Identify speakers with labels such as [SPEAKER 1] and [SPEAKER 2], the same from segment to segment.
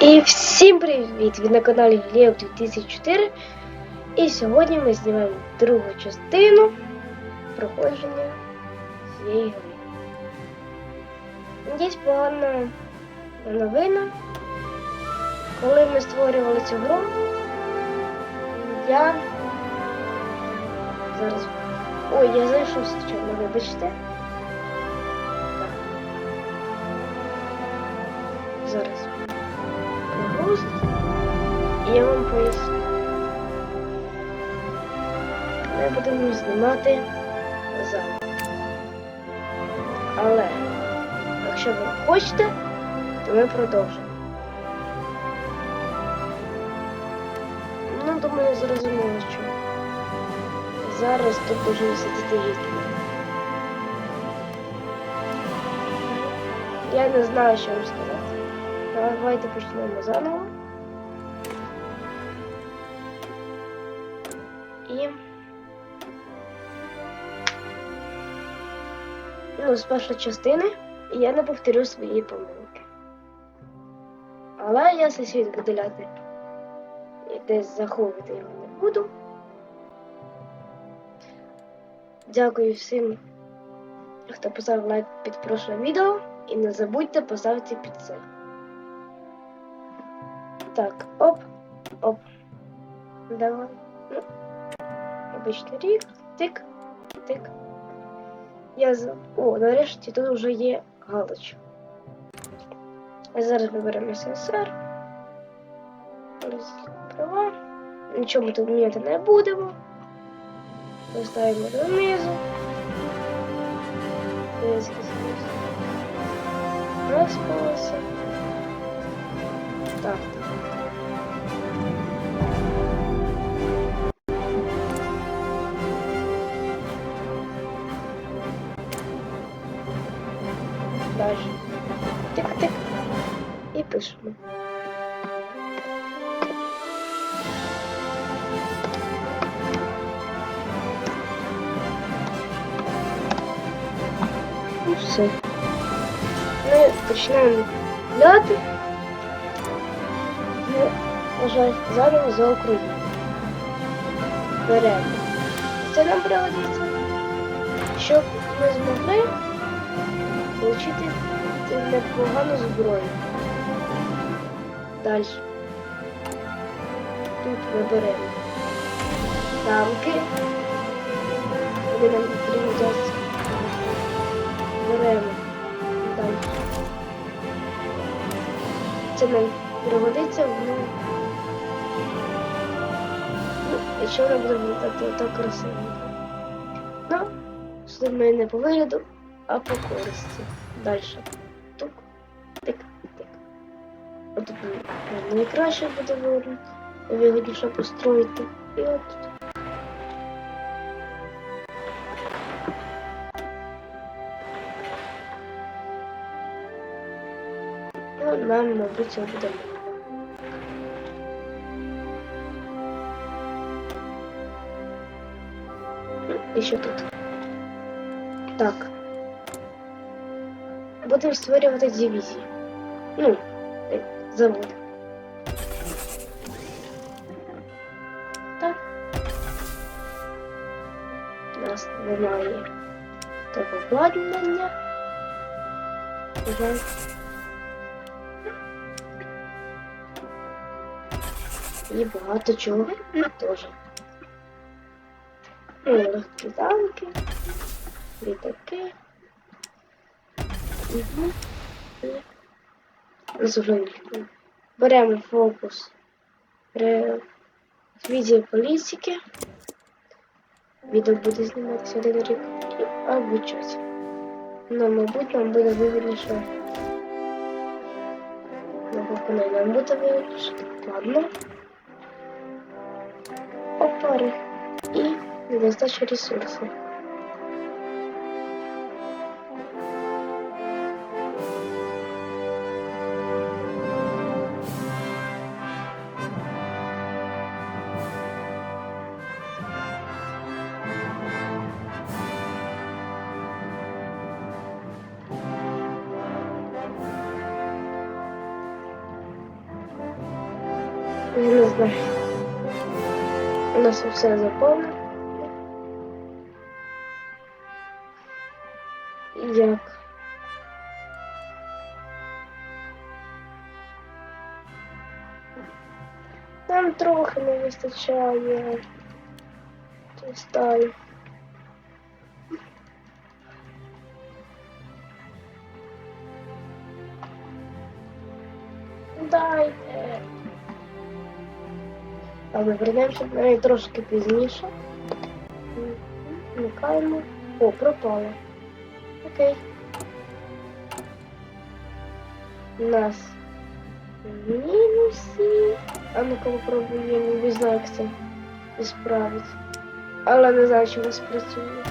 [SPEAKER 1] І всім привіт! Ви на каналі Глеб 2004. І сьогодні ми знімаємо другу частину проходження цієї гри. Є погана новина. Коли ми створювали цю гру, я зараз. Ой, я зайшов случайно, вибачте. Я вам поясню. Ми будемо знімати заново. Але якщо ви хочете, то ми продовжимо. Ну, думаю, зрозуміло, що зараз тут дуже сидіти Гітлер. Я не знаю, що вам сказати. Давайте почнемо заново. Ну, з першої частини і я не повторю свої помилки. Але я цей світ виділяти і десь заховувати його не буду. Дякую всім, хто поставив лайк під прошле відео. І не забудьте поставити під це. Так, оп, оп. Давай. Ну, обичний рік. Тик, тик. Я за. О, нарешті тут вже є галочка. Зараз виберемо СССР. Права. Нічого ми тут міняти не будемо. Поставимо донизу. Розпалося. Так, так. Все. Ми починаємо гуляти. Ми вважаємо заново за Україну. Беремо. Це нам пригодиться, щоб ми змогли отримати непогану зброю. Далі. Тут ми беремо танки. Вони нам пригодяться. Беремо далі. Це нам пригодиться в ну, ну, якщо вона буде виглядати так красиво. Ну, це в мене не по вигляду, а по користі. Далі. Тук, тик, тик. От найкраще буде вигідніше построїти. І от нам, мабуть, буде. Ну, І що тут? Так. Будемо створювати дивізії. Ну, завод. Так. У нас немає того обладнання. Жаль. І багато чого теж. Ну, легкі танки, літаки. Угу. Розуміємо. Беремо фокус Ре... відео політики. Відео буде зніматися один рік і обучатися. Ну, мабуть, нам буде вигідніше. Ну, виконання нам буде вигідніше. Ладно договоры и недостача ресурсов. Я не знаю. Нас все заповнено. Як? Нам трохи не вистачає. Стаю. Дайте. Але вернемося до неї трошки пізніше. Вмикаємо. О, пропало. Окей. У нас в мінусі. А ну-ка попробуємо, не знаю, як це справити. Але не знаю, чи у вас працює.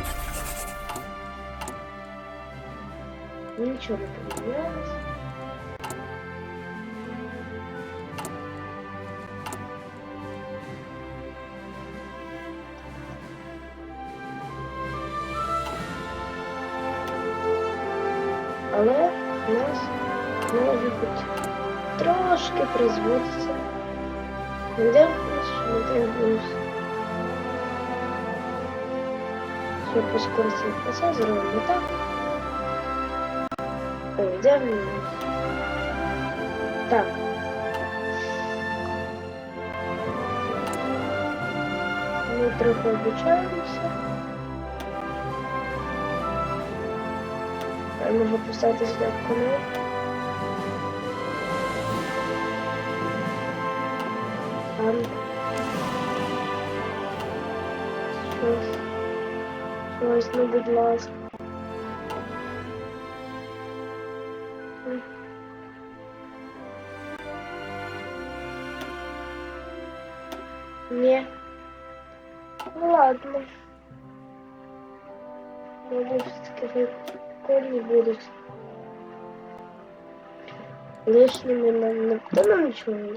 [SPEAKER 1] Нічого не помінялось. Але у нас може бути трошки призводиться. Де наш метеобус? Щоб поскорити процес, зробимо так. Де мінус? Так. Ми трохи обучаємося. Можу поставити сюди канал. Там. Ну, будь ласка. Ні. Ну ладно. Може, все-таки прикольні будуть. Лишніми нам не... Та нам нічого не.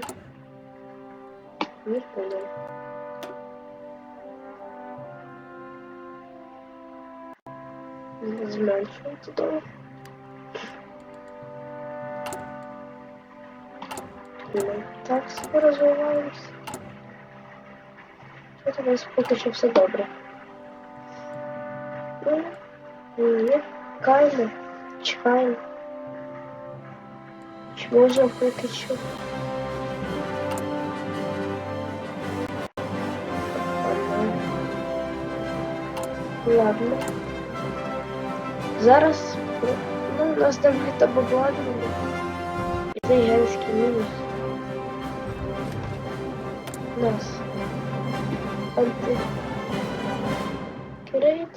[SPEAKER 1] Не понял. Зменшується того. Ну, так себе розвиваємося. Тут у нас поки що все добре. Ну, ні, Каймо, чекаємо. Чи можна поки що? Ладно. Зараз ну, у нас там літо обладнання. І це гігантський мінус. Нас антикрейт.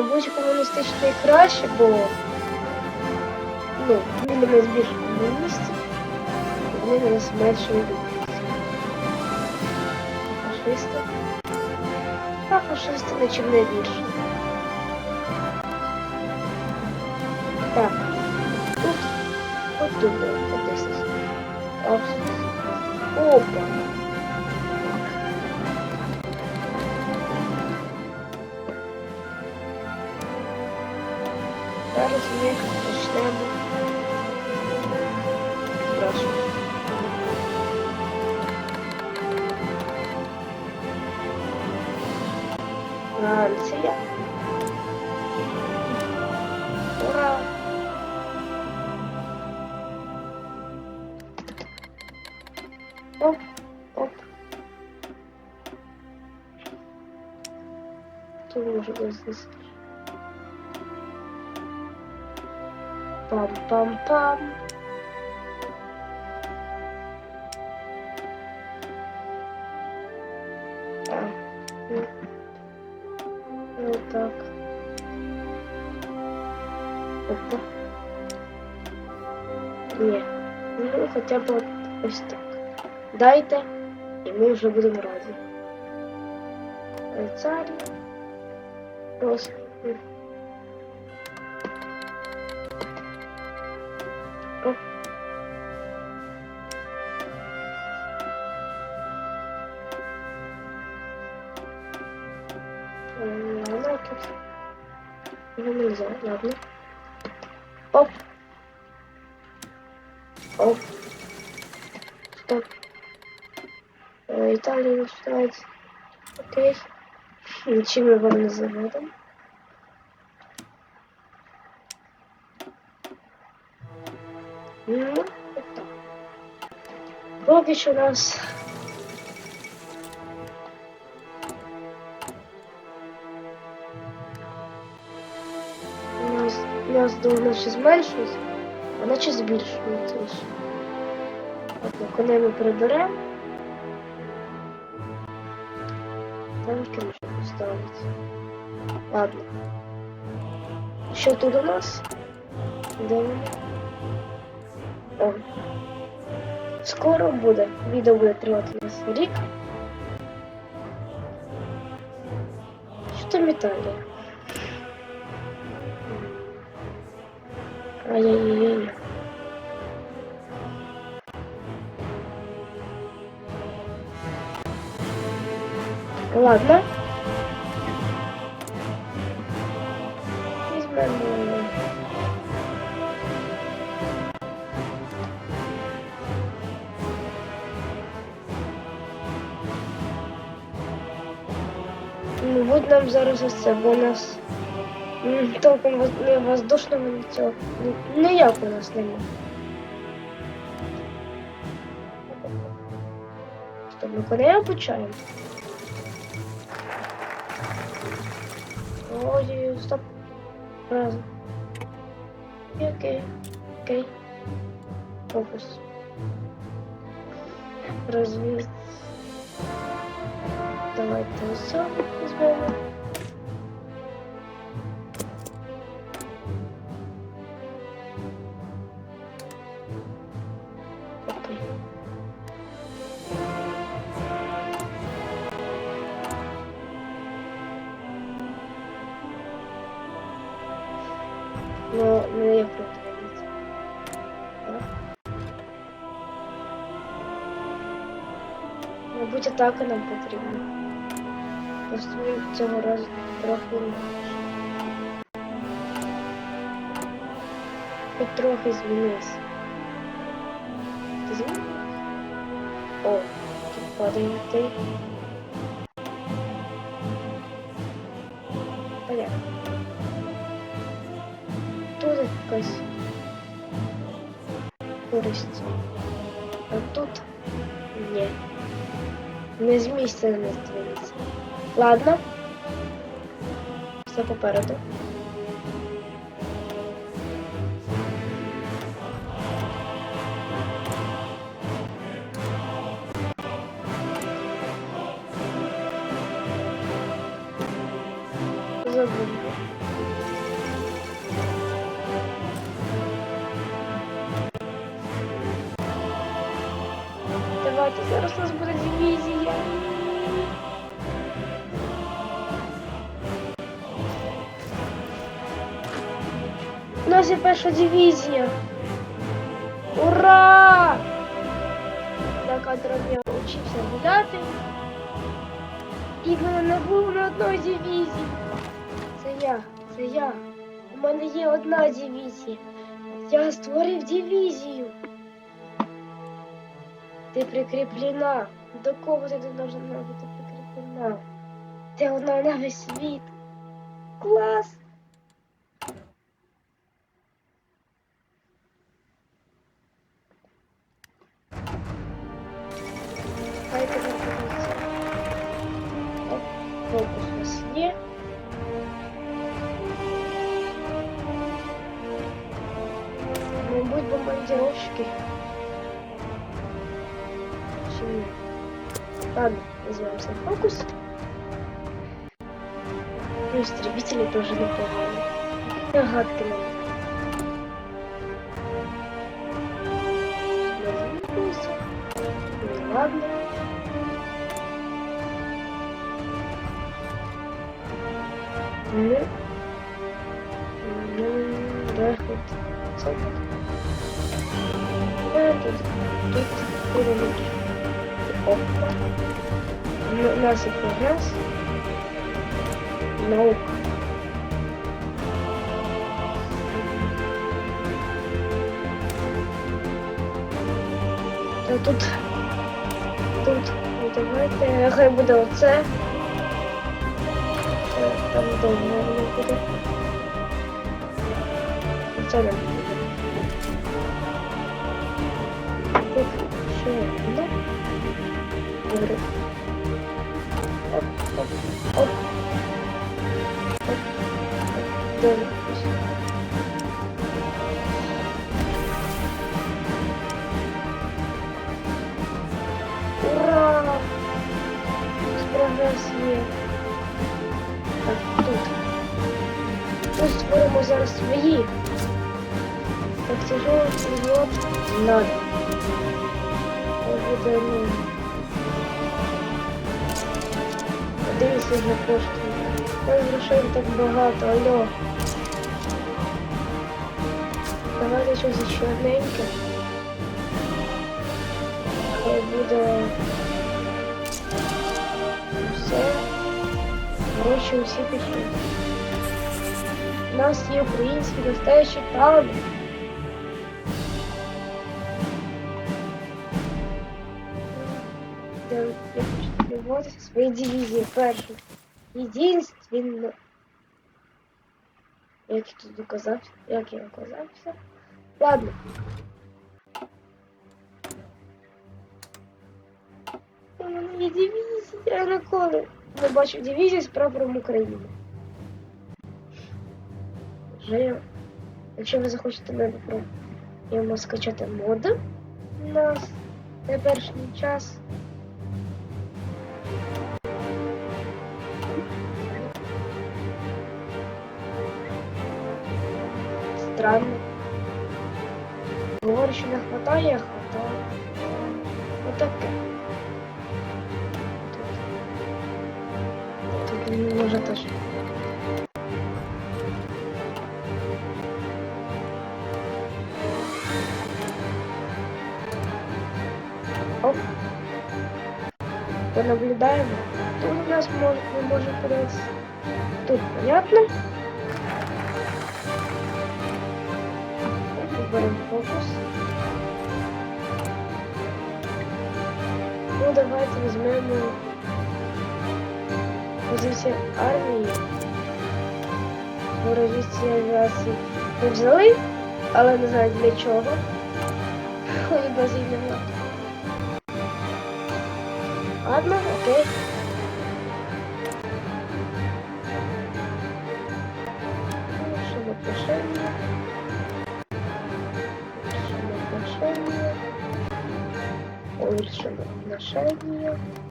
[SPEAKER 1] Мабуть, комуністичний краще, бо ну, він нас більше комуністів, вони нас менше люблять. Фашисти. А фашисти нічим не більше. Так. Тут от тут от десь. Опа. Тут може бути здесь. Пам-пам-пам. А, ну, ну так. Опа. Ні. Ну, хоча б от ось так. Дайте, і ми вже будемо раді. Царь. Просто. Оп. М, Ладно, тут. Его нельзя, ладно. Оп. Оп. Італія. Окей. Нічим ми вам не заведемо. Ну, так. Поки що. У нас, у нас до наче зменшується, а наче збільшується. ще. Ладно, коней ми приберемо. Поставити. Ладно. Що тут у нас? Де вони? О. Скоро буде. Відео буде тривати у нас рік. Що там Італія? Ай-яй-яй-яй. Ладно. Нам зараз ось це, бо у нас толком воздушного ні- Ніяк у нас немає. Ми коли обучаємо? Ой, стоп. Разом. Окей, окей. Окей. Фокус. Розвіз. Давайте ось цього візьмемо. Окей. атака нам потрібна. Просто ми цього разу трохи інакше. Хоч трохи змінився. Ти змінився? О, тут падає ти. Понятно. Тут якась користь. А тут ні. Не з місця не здвинеться. Ладно. Все попереду. Забуду. Давайте, зараз нас буде У перша дивізія. Ура! За кадром я учився гуляти. І не було на одної дивізії. Це я, це я. У мене є одна дивізія. Я створив дивізію. Ти прикріплена. До кого ти должна бути прикріплена? Ти одна на весь світ. Клас! Мабуть, бомбардировщики. Чи ні? Ладно, возьмем свой фокус. Ну, истребители тоже непогано. Загадки нам. Тут, тут, уровень. Опа. Н- Насыпь раз. Наука. Та тут тут. Ну, давайте. Хай буде оце. Там довго буде. Оце нам буде. Ура! Прогрес є. Так, тут. Тут створимо зараз свої. Так, тяжело, вот, надо. Ось буде, ну... Один сильно коштує. Ой, грошей так багато, алло. Давайте щось ще одненьке. Хай буде все. Гроші усі пішли. У нас є український настоящий талант. Я, я хочу співатися свої дивізії першу. Єдинственно. Як я тут доказався? Як я оказався? Ладно. У мене є дивізія, я ніколи не бачив дивізію з прапором України. Вже я... Якщо ви захочете мене про я можу скачати моди на теперішній час. Теж. Оп. Понаблюдаємо. Тут у нас може, не може пройти. Тут понятно. Беремо фокус. Ну, давайте візьмемо позицію армії. Бо розвідці авіації ми взяли, але не знаю для чого. Ой, базильного. Ладно, окей. Улучшим отношения. Улучшим отношения. Улучшим отношения.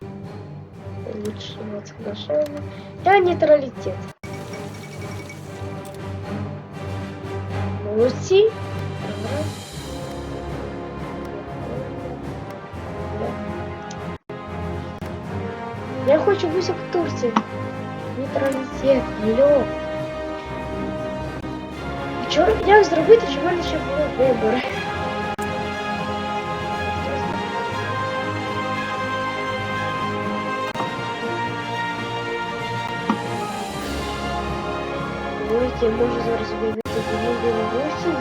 [SPEAKER 1] Улучшим отношения. Я нейтралитет. Молодцы. Ага. Я хочу бути в Турції. Нейтралітет, алло. Вчора як зробити, щоб в мене ще були вибори? я можу зараз вибити війну Білорусі.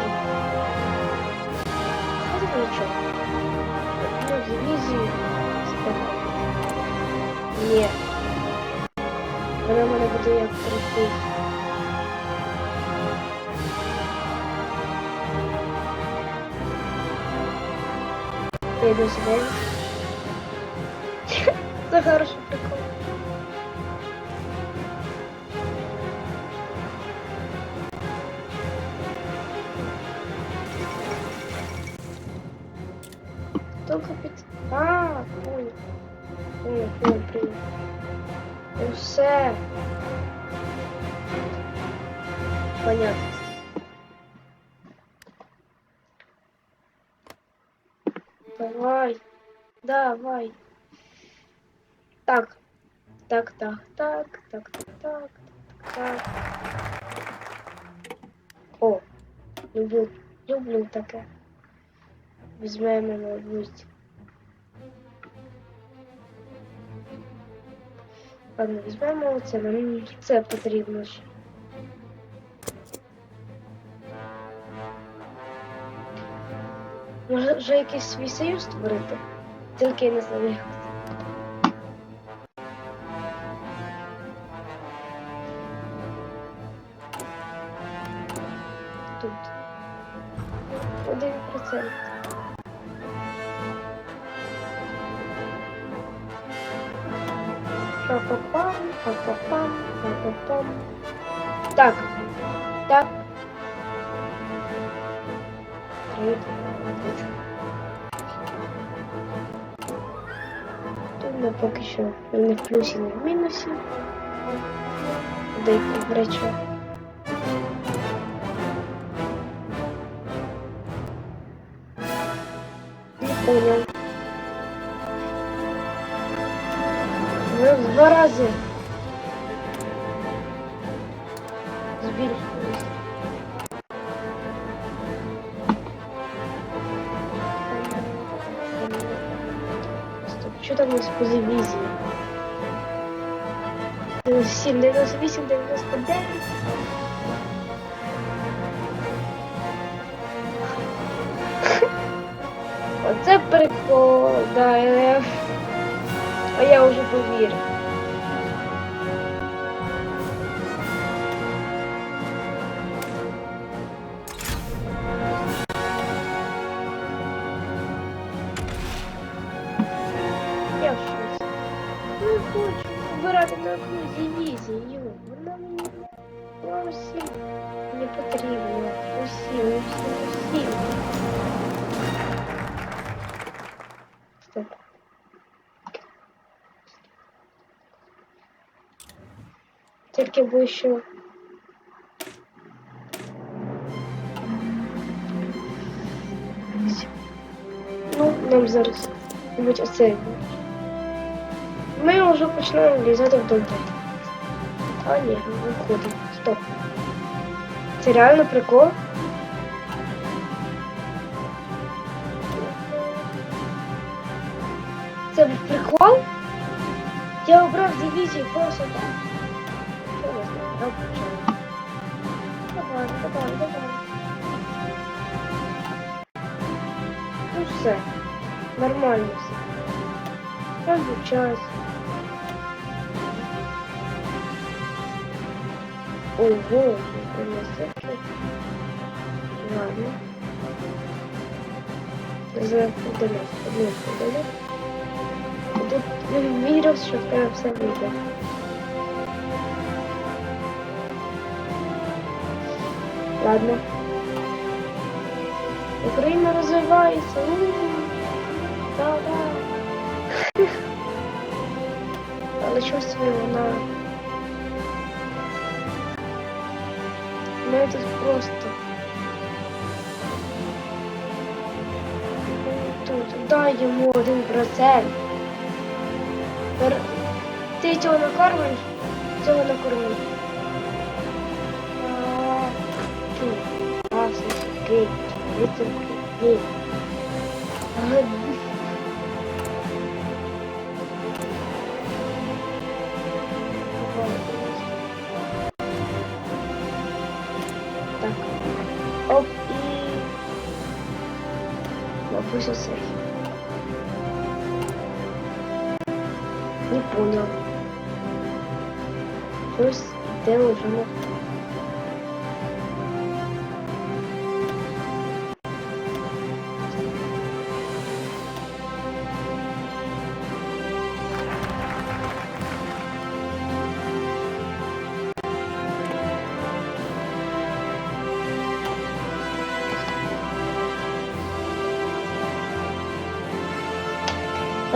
[SPEAKER 1] Це нічого. Ну, дивізію. Спокійно. Ні. Вона в мене буде як прийти. Я йду сюди. Це хороший Понятно. Давай. Давай. Так. Так, так, так, так, так, так, так. О, люблю, люблю таке. Візьмемо, мабуть. Ладно, візьмемо оце, нам це потрібно ще. Може, вже якийсь свій союз створити, тільки я не знаю. як. Тут один процент. Па-па-пам, па-па-пам, па-па-пам. Так, так. Привіт. Ми поки що не в плюсі, не в мінусі. Деякі речі. Не понял. Ну, в два рази. Що там у нас по дивізії? 97, 98, 99. Оце прикол, да. А я вже повірив. Стоп. Тільки що. Ну, нам зараз, мабуть, оце. Ми вже починаємо влізати в добро. А ні, не виходить. Стоп. Це реально прикол? Обрав дивізію просто так. Що я знаю, я почав. Давай, давай, давай. Ну все. Нормально все. Я час. Ого, у нас таки. Ладно. За удаляй, одну удаляй. Тут вірив, що в тебе все вийде. Ладно. Україна розвивається. Да-да. Але щось вона. Ну это просто. Тут дай йому один процент. Ти цього накормиш, цього накормиш. Окей. Це окей.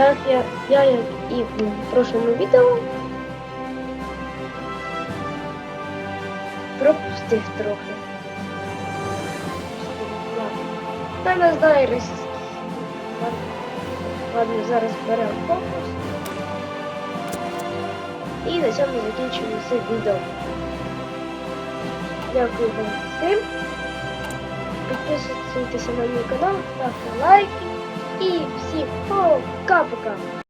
[SPEAKER 1] Так, я, я як і в прошлому відео пропустив трохи. Та не знаю російський. Ладно. Зараз беремо фокус. І на цьому закінчуємо це відео. Дякую вам всім. Підписуйтесь на мій канал, ставте лайки. І всім пока-пока!